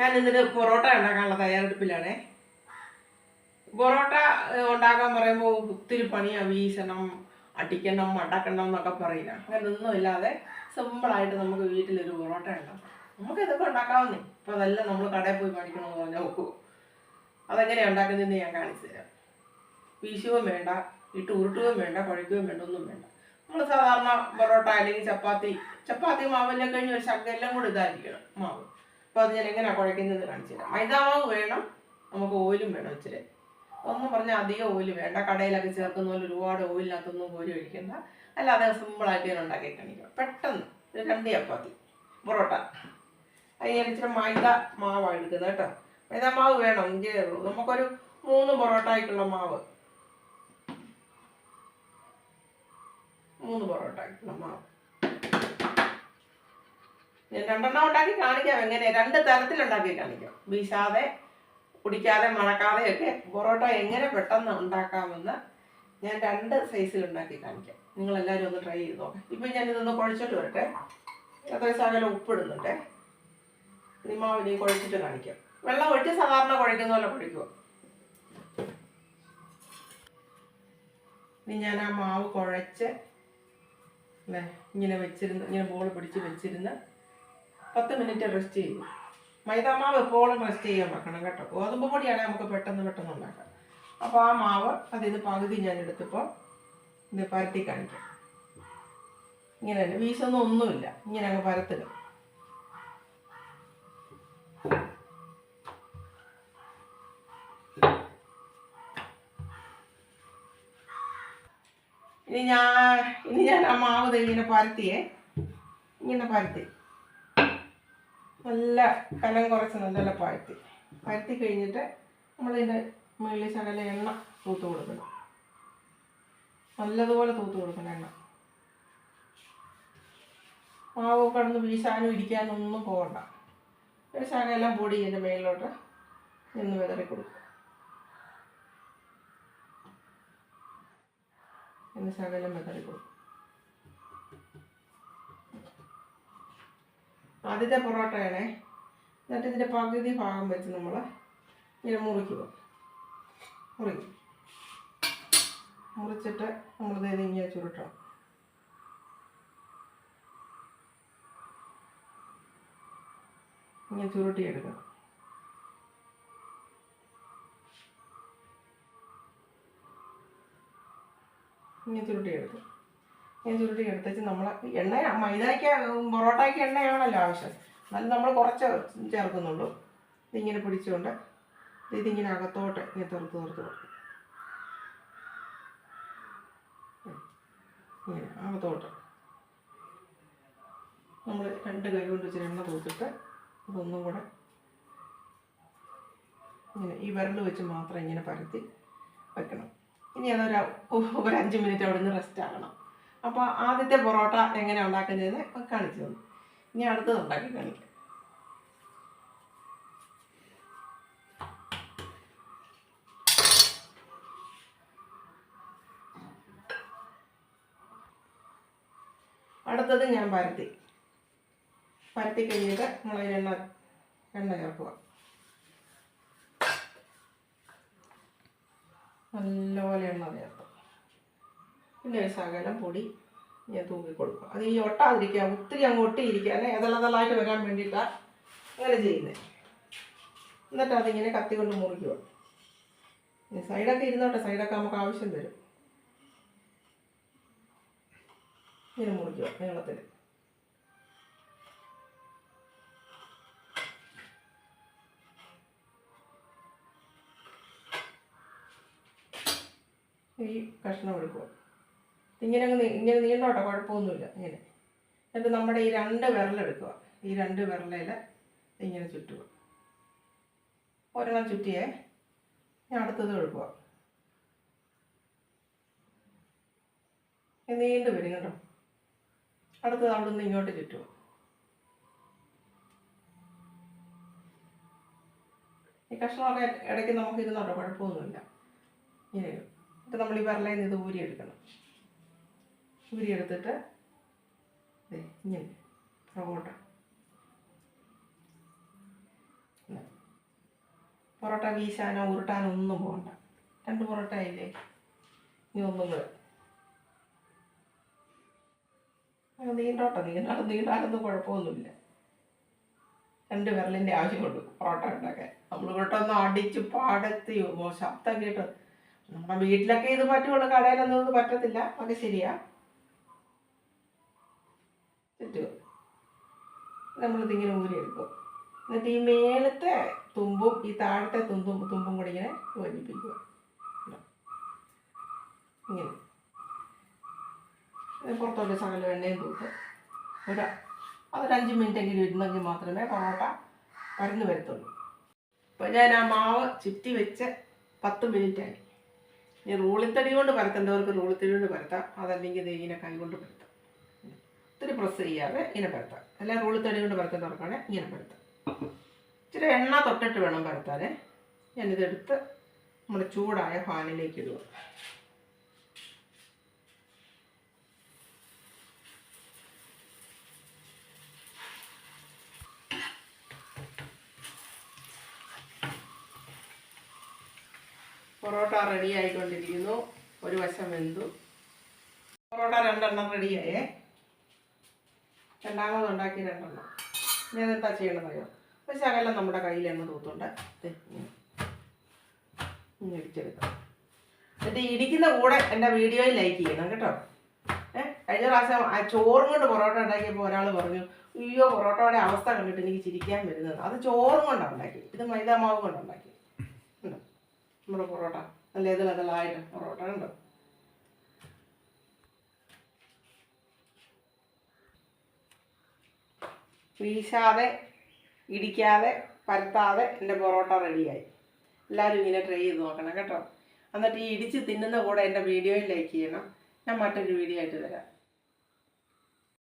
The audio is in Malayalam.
ഞാൻ ഇന്നിട്ട് പൊറോട്ട ഉണ്ടാക്കാനുള്ള തയ്യാറെടുപ്പിലാണേ. പൊറോട്ട ഉണ്ടാക്കാൻ പറയുമ്പോൾ ഒത്തിരി പണിയാണ് വീശണം അടിക്കണം മടക്കണം എന്നൊക്കെ പറയില്ല. അങ്ങനെയൊന്നും ഇല്ലാതെ സിമ്പിളായിട്ട് നമുക്ക് വീട്ടിലൊരു പൊറോട്ട ഉണ്ടാക്കാം. നമുക്ക് ഇതൊക്കെ ഉണ്ടാക്കാവുന്നേ. ഇപ്പോൾ അതെല്ലാം നമ്മൾ കടയിൽ പോയി പഠിക്കണമെന്ന് പറഞ്ഞാൽ നോക്കൂ. അതെങ്ങനെയാണ് ഉണ്ടാക്കുന്നതെന്ന് ഞാൻ കാണിച്ചു തരാം. വീശുകയും വേണ്ട ഇട്ട് ഉരുട്ടുകയും വേണ്ട കുഴയ്ക്കുകയും വേണ്ട ഒന്നും വേണ്ട. നമ്മൾ സാധാരണ പൊറോട്ട അല്ലെങ്കിൽ ചപ്പാത്തി ചപ്പാത്തി മാവെല്ലാം കഴിഞ്ഞ് ഒരു ശകലം കൂടി ഇതായിരിക്കണം മാവ്. അപ്പോൾ അത് ഞാൻ എങ്ങനെയാണ് കുഴയ്ക്കുന്നത് കാണിച്ചു തരാം. മൈദാമാവ് വേണം നമുക്ക് ഓയിലും വേണം ഇച്ചിരി. ഒന്നും പറഞ്ഞാൽ അധികം ഓയിൽ വേണ്ട. കടയിലൊക്കെ ചേർക്കുന്ന പോലെ ഒരുപാട് ഓയിലിനകത്തൊന്നും കോരി ഒഴിക്കണ്ട. അല്ലാതെ സിമ്പിളായിട്ട് ഞാൻ ഉണ്ടാക്കി കാണിക്കാം. പെട്ടെന്ന് ഒരു രണ്ട് ചപ്പാത്തി പൊറോട്ട. അത് ഞാൻ ഇച്ചിരി മൈദ മാവാണ് എടുക്കുന്നത് കേട്ടോ. മൈദ മാവ് വേണം എങ്കിലേ ഉള്ളൂ. നമുക്കൊരു മൂന്ന് പൊറോട്ടയ്ക്കുള്ള മാവ്. മൂന്ന് പൊറോട്ടയ്ക്കുള്ള മാവ്. ഞാൻ രണ്ടെണ്ണം ഉണ്ടാക്കി കാണിക്കാം എങ്ങനെ? രണ്ട് തരത്തിലുണ്ടാക്കി കാണിക്കാം. വീശാതെ കുടിക്കാതെ മണക്കാതെ ഒക്കെ പൊറോട്ട എങ്ങനെ പെട്ടെന്ന് ഉണ്ടാക്കാമെന്ന് ഞാൻ രണ്ട് സൈസിൽ ഉണ്ടാക്കി കാണിക്കാം. നിങ്ങൾ എല്ലാവരും ഒന്ന് ട്രൈ ചെയ്ത് നോക്കാം. ഇപ്പം ഞാൻ ഇതൊന്ന് കുഴച്ചിട്ട് വരട്ടെ. അത്ര ശകലം ഉപ്പിടുന്നുണ്ടേ. മാവ് കുഴച്ചിട്ട് കാണിക്കാം. വെള്ളം ഒഴിച്ച് സാധാരണ കുഴക്കുന്ന പോലെ കുഴക്കുക ഇനി ഞാൻ ആ മാവ് കുഴച്ച് ഇങ്ങനെ വെച്ചിരുന്ന് ഇങ്ങനെ ബോൾ പിടിച്ച് വെച്ചിരുന്ന് പത്ത് മിനിറ്റ് റെസ്റ്റ് ചെയ്യും. മൈദാമാവ് എപ്പോഴും റെസ്റ്റ് ചെയ്യാൻ വെക്കണം കേട്ടോ. ഗോതമ്പ് പൊടിയാണെങ്കിൽ നമുക്ക് പെട്ടെന്ന് പെട്ടെന്ന് ഉണ്ടാക്കാം അപ്പോൾ ആ മാവ് അതിൽ നിന്ന് പകുതി ഞാൻ എടുത്തപ്പോൾ ഇത് പരത്തി കാണിക്കാം. ഇങ്ങനെ തന്നെ. വീശൊന്നും ഒന്നുമില്ല. ഇങ്ങനെ അങ്ങ് പരത്തുക ഇനി ഞാൻ ഇനി ഞാൻ ആ മാവ് ഇങ്ങനെ പരത്തിയേ. ഇങ്ങനെ പരത്തി. നല്ല കനം കുറച്ച് നല്ല പരത്തി. പരത്തി കഴിഞ്ഞിട്ട് നമ്മളിതിന്റെ മുകളിൽ ശകല എണ്ണ തൂത്ത് കൊടുക്കണം. നല്ലതുപോലെ തൂത്ത് കൊടുക്കണം എണ്ണ. മാവ് കടന്ന് വീശാനും ഇരിക്കാനും ഒന്നും പോകണ്ട. ഒരു ശകലം പൊടി ഇതിന്റെ മേളിലോട്ട് നിന്ന് വിതറി കൊടുക്കും എന്ന് ശകലം വിതറി കൊടുക്കും ആദ്യത്തെ പൊറോട്ടയാണേ. എന്നിട്ട് ഇതിന്റെ പകുതി ഭാഗം വെച്ച് നമ്മൾ ഇങ്ങനെ മുറിക്കുക. മുറിക്കും. മുറിച്ചിട്ട് നമ്മളിത് ഇങ്ങനെ ചുരുട്ടണം. ഇങ്ങനെ ചുരുട്ടിയെടുക്കണം. ഇങ്ങനെ ചുരുട്ടിയെടുക്കും. ചുരുട്ടി എടുത്തേച്ച് നമ്മൾ എണ്ണ മൈദയ്ക്ക് പൊറോട്ടയ്ക്ക് എണ്ണയാണല്ലോ ആവശ്യം. എന്നാലും നമ്മൾ കുറച്ച് ചേർക്കുന്നുള്ളൂ. ഇതിങ്ങനെ പിടിച്ചുകൊണ്ട് ഇതിങ്ങനെ അകത്തോട്ട് ഇങ്ങനെ തുറത്ത് തുറത്ത് ഇങ്ങനെ അകത്തോട്ട്. നമ്മൾ രണ്ട് കൈ കൊണ്ട് ഇച്ചിരി എണ്ണ തൂത്തിട്ട് അതൊന്നും കൂടെ ഇങ്ങനെ ഈ വിരൽ വെച്ച് മാത്രം ഇങ്ങനെ പരത്തി വെക്കണം. ഇനി അതൊരു ഒരു അഞ്ച് മിനിറ്റ് അവിടെ നിന്ന് റെസ്റ്റ് ആകണം അപ്പോൾ ആദ്യത്തെ പൊറോട്ട എങ്ങനെ ഉണ്ടാക്കുന്നതെന്ന് കാണിച്ചു തന്നു. ഇനി അടുത്തത് ഉണ്ടാക്കി കാണിക്കാം. അടുത്തത് ഞാൻ പരത്തി. പരത്തി കഴിഞ്ഞിട്ട് നമ്മൾ എണ്ണ ചേർക്കുക. നല്ലപോലെ എണ്ണ ചേർത്ത്. പിന്നെ ഒരു ശകലം പൊടി ഞാൻ തൂക്കി കൊടുക്കും. അത് ഈ ഒട്ടാതിരിക്കാൻ ഒത്തിരി അങ്ങ് ഒട്ടിയിരിക്കാൻ ഇതളതളായിട്ട് വരാൻ വേണ്ടിയിട്ടാണ് അങ്ങനെ ചെയ്യുന്നത് എന്നിട്ട് അതിങ്ങനെ കത്തി കൊണ്ട് മുറിക്കുക. സൈഡൊക്കെ ഇരുന്നോട്ടെ സൈഡൊക്കെ നമുക്ക് ആവശ്യം വരും. ഇങ്ങനെ മുറിക്കുക നീളത്തിൽ. ഈ കഷ്ണം എടുക്കുക. ഇങ്ങനെ അങ്ങ് ഇങ്ങനെ നീണ്ടോട്ടെ കുഴപ്പമൊന്നുമില്ല ഇങ്ങനെ. എന്നിട്ട് നമ്മുടെ ഈ രണ്ട് വിരലെടുക്കുക. ഈ രണ്ട് വിരലയിൽ ഇങ്ങനെ ചുറ്റുക. ഒരെണ്ണം ചുറ്റിയേ ഞാൻ അടുത്തത് എടുക്കുക നീണ്ടു വരും കേട്ടോ. അടുത്തത് അവിടെ നിന്ന് ഇങ്ങോട്ട് ചുറ്റുക. ഈ കഷ്ണമൊക്കെ ഇടയ്ക്ക് നമുക്ക് ഇരുന്നോട്ടോ കുഴപ്പമൊന്നുമില്ല. ഇങ്ങനെ. എന്നിട്ട് നമ്മൾ ഈ വിരലയിൽ നിന്ന് ഇത് ഊരിയെടുക്കണം. ഊരിയെടുത്തിട്ട് പുറകോട്ട് പൊറോട്ട. വീശാനോ ഉരുട്ടാനോ ഒന്നും പോകണ്ട രണ്ട് പൊറോട്ട ഇല്ലേ ഇനി ഒന്നും കൂടെ. നീണ്ടോട്ടോ നീണ്ടോട്ടെ നീണ്ടാലും നീണ്ടാലൊന്നും കുഴപ്പമൊന്നുമില്ല. രണ്ട് വിരലിന്റെ ആവശ്യമുണ്ട് പൊറോട്ട ഉണ്ടാക്കാൻ നമ്മൾ ഇവിടൊന്നും അടിച്ച് പാടത്തി ശബ്ദം കേട്ട്. നമ്മുടെ വീട്ടിലൊക്കെ ഇത് പറ്റുള്ളൂ കടയിലൊന്നും ഇത് പറ്റത്തില്ല. അത് ശരിയാ. പറ്റുമോ നമ്മളിത് ഇങ്ങനെ ഊരിയെടുക്കും. എന്നിട്ട് ഈ മേലത്തെ തുമ്പും ഈ താഴത്തെ തുമ്പും തുമ്പും കൂടി ഇങ്ങനെ യോജിപ്പിക്കുക. ഇങ്ങനെ. പുറത്തോട്ട് ശകലം എണ്ണയും തൂക്കുക ഒരു അതൊരഞ്ച് മിനിറ്റ് എങ്കിലും ഇരുന്നെങ്കിൽ മാത്രമേ പൊറോട്ട പരന്ന് വരത്തുള്ളൂ. അപ്പോൾ ഞാൻ ആ മാവ് ചുറ്റി വെച്ച് പത്ത് മിനിറ്റായി. ഇനി റൂളിത്തടി കൊണ്ട് പരത്തേണ്ടവർക്ക് റൂളിത്തടി കൊണ്ട് പരത്താം. അതല്ലെങ്കിൽ ഇങ്ങനെ കൈ കൊണ്ട് പരത്താം. ഒത്തിരി പ്രസ് ചെയ്യാതെ ഇങ്ങനെ പരത്താം. അല്ല റൂളിത്തടി കൊണ്ട് പരത്തുന്നവർക്കാണ് ഇങ്ങനെ പരത്താം. ഇച്ചിരി എണ്ണ തൊട്ടിട്ട് വേണം പരത്താൻ. ഞാനിതെടുത്ത് നമ്മുടെ ചൂടായ ഫാനിലേക്ക് ഇടുക. പൊറോട്ട റെഡി ആയിക്കൊണ്ടിരിക്കുന്നു. ഒരു വശം വെന്തു. പൊറോട്ട രണ്ടെണ്ണം റെഡിയായേ രണ്ടാമത് ഉണ്ടാക്കി രണ്ടെണ്ണം. ഇനി അതെന്താ ചെയ്യണമെന്നറിയോ? ഒരു ശകലം നമ്മുടെ കയ്യിൽ എന്ന് തൂത്തുണ്ട്. ഇടിച്ചെടുക്കാം. എന്നിട്ട് ഇടിക്കുന്ന കൂടെ എന്റെ വീഡിയോയിൽ ലൈക്ക് ചെയ്യണം കേട്ടോ. ഏ കഴിഞ്ഞ പ്രാവശ്യം ആ ചോറും കൊണ്ട് പൊറോട്ട ഉണ്ടാക്കിയപ്പോൾ ഒരാൾ പറഞ്ഞു അയ്യോ പൊറോട്ടയുടെ അവസ്ഥ കണ്ടിട്ട് എനിക്ക് ചിരിക്കാൻ വരുന്നത് അത് ചോറും കൊണ്ടാണ് ഉണ്ടാക്കി ഇത് മൈദാമാവ് കൊണ്ട് ഉണ്ടാക്കി നമ്മുടെ പൊറോട്ട. നല്ല ഇതിലതലായിട്ട് പൊറോട്ട ഉണ്ടോ? വീശാതെ ഇടിക്കാതെ പരത്താതെ എന്റെ പൊറോട്ട റെഡിയായി. എല്ലാവരും ഇങ്ങനെ ട്രൈ ചെയ്ത് നോക്കണം കേട്ടോ. എന്നിട്ട് ഈ ഇടിച്ച് തിന്നുന്ന കൂടെ എന്റെ വീഡിയോയിൽ ലൈക്ക് ചെയ്യണം. ഞാൻ മറ്റൊരു വീഡിയോ ആയിട്ട് തരാം